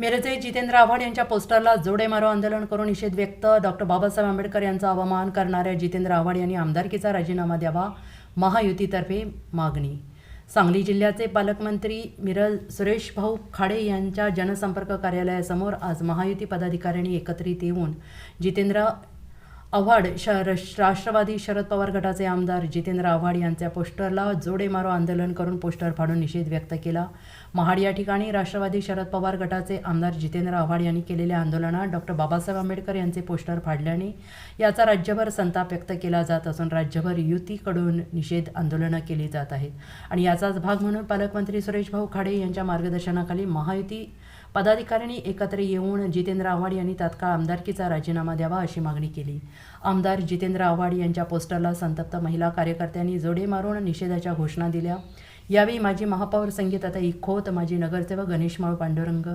मिरजे जितेंद्र आव्हाड यांच्या पोस्टरला जोडे मारो आंदोलन करून निषेध व्यक्त. डॉक्टर बाबासाहेब आंबेडकर यांचा अवमान करणाऱ्या जितेंद्र आव्हाड यांनी आमदारकीचा राजीनामा द्यावा महायुतीतर्फे मागणी. सांगली जिल्ह्याचे पालकमंत्री मिरज सुरेश भाऊ खाडे यांच्या जनसंपर्क कार्यालयासमोर आज महायुती पदाधिकाऱ्यांनी एकत्रित येऊन जितेंद्र आव्हाड श राष्ट्रवादी शरद पवार गटाचे आमदार जितेंद्र आव्हाड यांच्या पोस्टरला जोडे मारो आंदोलन करून पोस्टर फाडून निषेध व्यक्त केला. महाड या ठिकाणी राष्ट्रवादी शरद पवार गटाचे आमदार जितेंद्र आव्हाड यांनी केलेल्या आंदोलनात डॉक्टर बाबासाहेब आंबेडकर यांचे पोस्टर फाडल्याने याचा राज्यभर संताप व्यक्त केला जात असून राज्यभर युतीकडून निषेध आंदोलनं केली जात आहेत. आणि याचाच भाग म्हणून पालकमंत्री सुरेश भाऊ खाडे यांच्या मार्गदर्शनाखाली महायुती पदाधिकाऱ्यांनी एकत्र येऊन जितेंद्र आव्हाड यांनी तात्काळ आमदारकीचा राजीनामा द्यावा अशी मागणी केली. आमदार जितेंद्र आव्हाड यांच्या पोस्टरला संतप्त महिला कार्यकर्त्यांनी जोडे मारून निषेधाच्या घोषणा दिल्या. यावेळी माजी महापौर संगीताताई इखोत माजी नगरसेवक गणेशमाळ पांडुरंग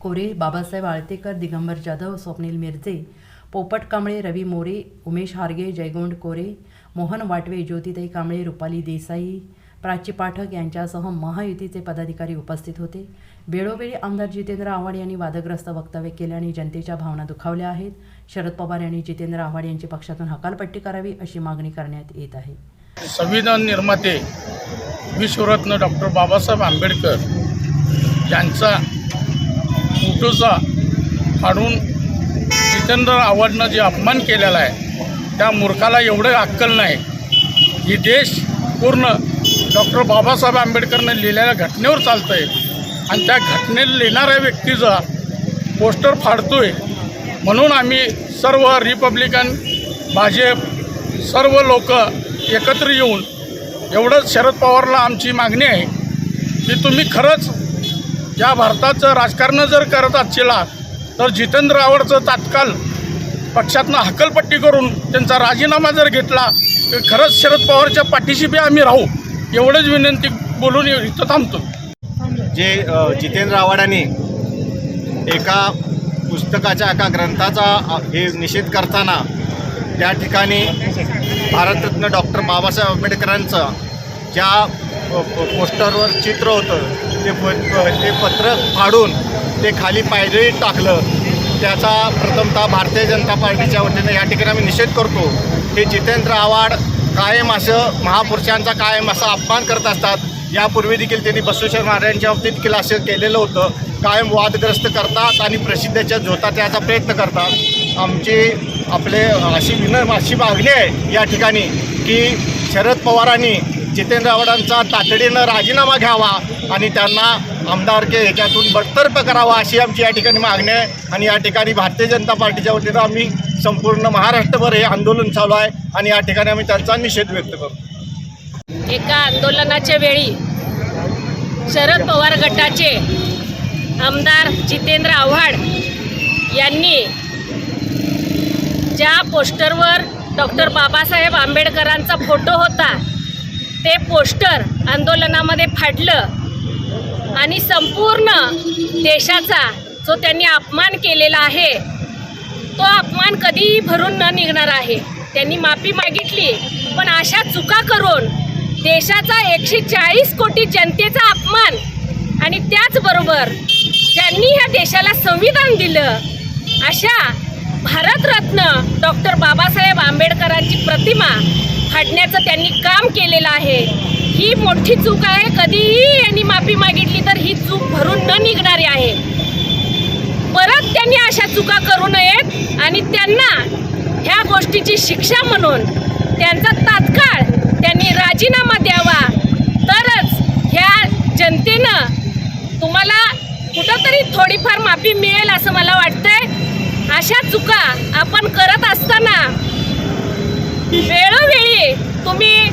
कोरे बाबासाहेब आळतेकर दिगंबर जाधव स्वप्नील मिरजे पोपट कांबळे रवी मोरे उमेश हारगे जयगोंड कोरे मोहन वाटवे ज्योतिताई कांबळे रुपाली देसाई प्राची पाठक यांच्यासह महायुतीचे पदाधिकारी उपस्थित होते. वेळोवेळी आमदार जितेंद्र आव्हाड यांनी वादग्रस्त वक्तव्य केले आणि जनतेच्या भावना दुखावल्या आहेत. शरद पवार यांनी जितेंद्र आव्हाड यांची पक्षातून हकालपट्टी करावी अशी मागणी करण्यात येत आहे. संविधान निर्माते विश्वरत्न डॉक्टर बाबासाहेब आंबेडकर यांचा फोटोचा फाडून जितेंद्र आव्हाडनं जे अपमान केलेला आहे त्या मूर्खाला एवढं अक्कल नाही की देश पूर्ण डॉक्टर बाबासाहेब आंबेडकरनं लिहिलेल्या घटनेवर चालतं आहे आणि त्या घटनेला लिहिणाऱ्या व्यक्तीचा पोस्टर फाडतोय. म्हणून आम्ही सर्व रिपब्लिकन भाजप सर्व लोक एकत्र येऊन एवढंच शरद पवारला आमची मागणी आहे की तुम्ही खरंच या भारताचं राजकारण जर करत असला तर जितेंद्र आवडचं तात्काळ पक्षातनं हकलपट्टी करून त्यांचा राजीनामा जर घेतला तर खरंच शरद पवारच्या पाठीशी बी आम्ही राहू. एवढंच विनंती बोलून इथं थांबतो. जे जितेंद्र आव्हाडांनी एका पुस्तकाच्या एका ग्रंथाचा हे निषेध करताना त्या ठिकाणी भारतरत्न डॉक्टर बाबासाहेब आंबेडकरांचं ज्या प- पोस्टरवर चित्र होतं ते प ते पत्र फाडून ते खाली पायरी टाकलं. त्याचा प्रथमतः भारतीय जनता पार्टीच्या वतीने या ठिकाणी आम्ही निषेध करतो. हे जितेंद्र आव्हाड कायम असं महापुरुषांचा कायम असा अपमान करत असतात. यापूर्वी देखील त्यांनी बसवेश्वर महाराजांच्या बाबतीत देखील असं केलेलं होतं. कायम वादग्रस्त करतात आणि प्रसिद्धीच्या झोतात याचा प्रयत्न करतात. आमची आपले अशी विन अशी मागणी आहे या ठिकाणी की शरद पवारांनी जितेंद्र आव्हाडांचा तातडीनं राजीनामा घ्यावा आणि त्यांना आमदारके ह्याच्यातून बडतर्फ करावा अशी आमची या ठिकाणी मागणी आहे. आणि या ठिकाणी भारतीय जनता पार्टीच्या वतीनं आम्ही संपूर्ण महाराष्ट्रभर हे आंदोलन चालू आहे आणि या ठिकाणी आम्ही त्यांचा निषेध व्यक्त करतो. एका आंदोलनाच्या वेळी शरद पवार गटाचे आमदार जितेंद्र आव्हाड यांनी ज्या पोस्टरवर डॉक्टर बाबासाहेब आंबेडकरांचा फोटो होता ते पोस्टर आंदोलनामध्ये फाडलं आणि संपूर्ण देशाचा जो त्यांनी अपमान केलेला आहे तो अपमान कधीही भरून न निघणार आहे. त्यांनी माफी मागितली पण अशा चुका करून देशाचा एकशे चाळीस कोटी जनतेचा अपमान आणि त्याचबरोबर ज्यांनी ह्या देशाला संविधान दिलं अशा भारतरत्न डॉक्टर बाबासाहेब आंबेडकरांची प्रतिमा फाडण्याचं त्यांनी काम केलेलं आहे. ही मोठी चूक आहे. कधीही यांनी माफी मागितली तर ही चूक भरून न निघणारी आहे. परत त्यांनी अशा चुका करू नयेत. आणि त्यांना ह्या गोष्टीची शिक्षा म्हणून त्यांचा तात्काळ त्यांनी राजीनामा द्यावा. तरच ह्या जनतेनं तुम्हाला कुठंतरी थोडीफार माफी मिळेल असं मला वाटतंय. अशा चुका आपण करत असताना वेळोवेळी तुम्ही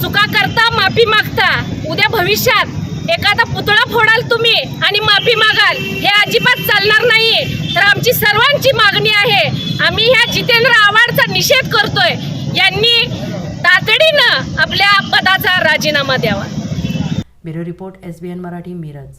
चुका करता माफी मागता. उद्या भविष्यात एखादा पुतळा फोडाल तुम्ही आणि माफी मागाल. हे अजिबात चालणार नाही. तर आमची सर्वांची मागणी आहे आम्ही ह्या जितेंद्र आव्हाडचा निषेध करतोय. यांनी तातडीनं आपल्या पदाचा राजीनामा द्यावा. Bureau report S B N Marathi Miraj.